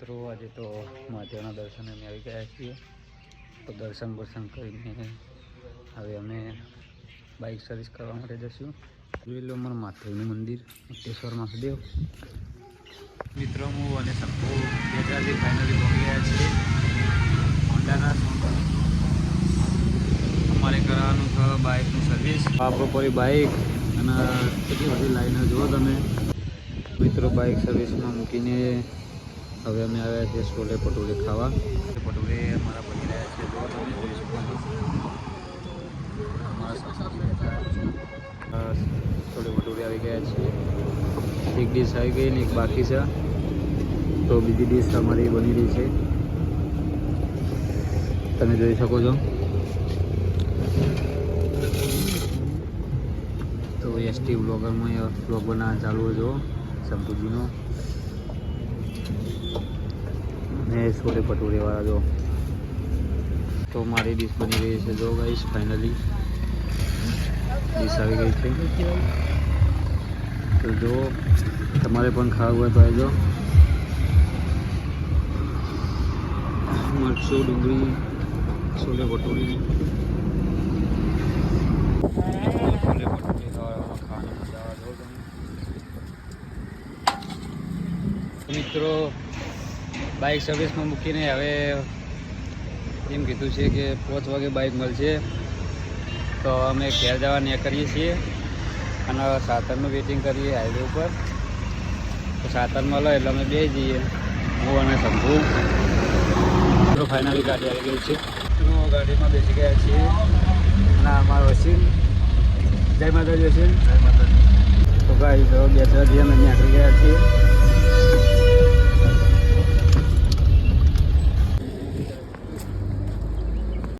મિત્રો, આજે તો મહાદેવના દર્શને અમે આવી ગયા છીએ. તો દર્શન બર્શન કરીને હવે અમે બાઇક સર્વિસ કરવા માટે જશું. જોઈ લો અમારું માથેનું મંદિર મુક્તેશ્વર મહાદેવ. મિત્રો, હું અને સંપુ ગઈકાલે ફાઇનલી પહોંચી ગયા છીએ. હોન્ડાના અમારે કરાવવાનું છે બાઇકનું સર્વિસ વાપરો પરી બાઇક અને કેટલી બધી લાઈનો જુઓ તમે. મિત્રો બાઇક સર્વિસમાં મૂકીને હવે અમે આવ્યા છીએ છોલે ભટુરે ખાવા. ભટુરે અમારા બની રહ્યા છે છોલે ભટુરે આવી ગયા છે એક ડીશ આવી ગઈ ને એક બાકી છે. તો બીજી ડીશ અમારી બની રહી છે. તમે જોઈ શકો છો. તો એસટી બ્લોગરમાં બ્લોગ બનાવવા ચાલુ જો શંભુજીનો ને છોલે ભટુરે વાળા જો તો મારી ડીશ બની રહી છે જો ગાઈશ ફાઇનલી ડીશ આવી ગઈ છે તો જો તમારે પણ ખાવું હોય તો આવજો મરચું ડુંગળી છોલે ભટુરી છોલે ભટુરી ખાવામાં ખાવાની મજા આવે જો તમે મિત્રો બાઇક સર્વિસમાં મૂકીને હવે એમ કીધું છે કે પાંચ વાગે બાઇક મળશે. તો અમે ઘેર જવા કરીએ છીએ અને સાતરનું વેઇટિંગ કરીએ હાઈવે ઉપર. તો સાતરમાં લો એટલે અમે બે જઈએ, હું અને શંભુ. તો ફાઇનલી ગાડી આવી ગઈ છે. તો ગાડીમાં બેસી ગયા છીએ. અને અમારો વસીમ. જય માતાજી વસીમ. તો ગાડી તો બે ચાર દિવસ અમે નીકળી ગયા છીએ.